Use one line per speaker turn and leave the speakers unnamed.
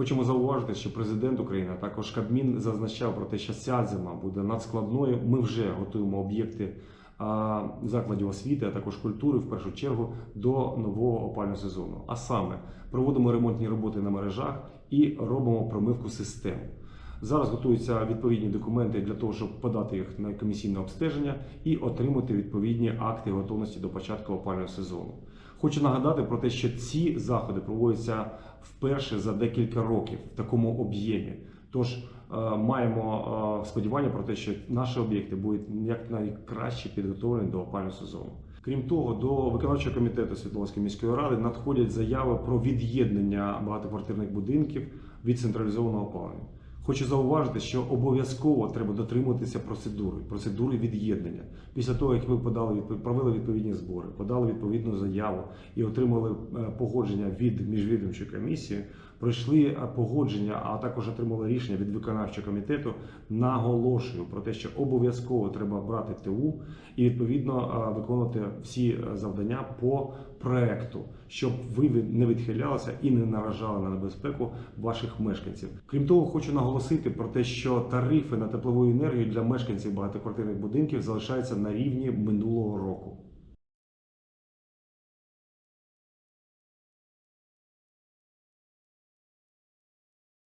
Хочемо зауважити, що президент України, а також Кабмін зазначав про те, що ця зима буде надскладною. Ми вже готуємо об'єкти закладів освіти, а також культури в першу чергу до нового опального сезону. А саме проводимо ремонтні роботи на мережах і робимо промивку систем. Зараз готуються відповідні документи для того, щоб подати їх на комісійне обстеження і отримати відповідні акти готовності до початку опального сезону. Хочу нагадати про те, що ці заходи проводяться вперше за декілька років в такому об'ємі. Тож е, маємо е, сподівання про те, що наші об'єкти будуть якнайкраще підготовлені до опального сезону. Крім того, до виконавчого комітету Світловської міської ради надходять заяви про від'єднання багатоквартирних будинків від централізованого опалення. Хочу зауважити, що обов'язково треба дотримуватися процедури, процедури від'єднання. Після того, як ви подали провели відповідні збори, подали відповідну заяву і отримали е, погодження від міжвідомчої комісії, пройшли е, погодження, а також отримали рішення від виконавчого комітету. Наголошую про те, що обов'язково треба брати ТУ і відповідно е, виконувати всі завдання по проекту, щоб ви не відхилялися і не наражали на небезпеку ваших мешканців. Крім того, хочу наголосити про те, що тарифи на теплову енергію для мешканців багатоквартирних будинків залишаються на рівні минулого року.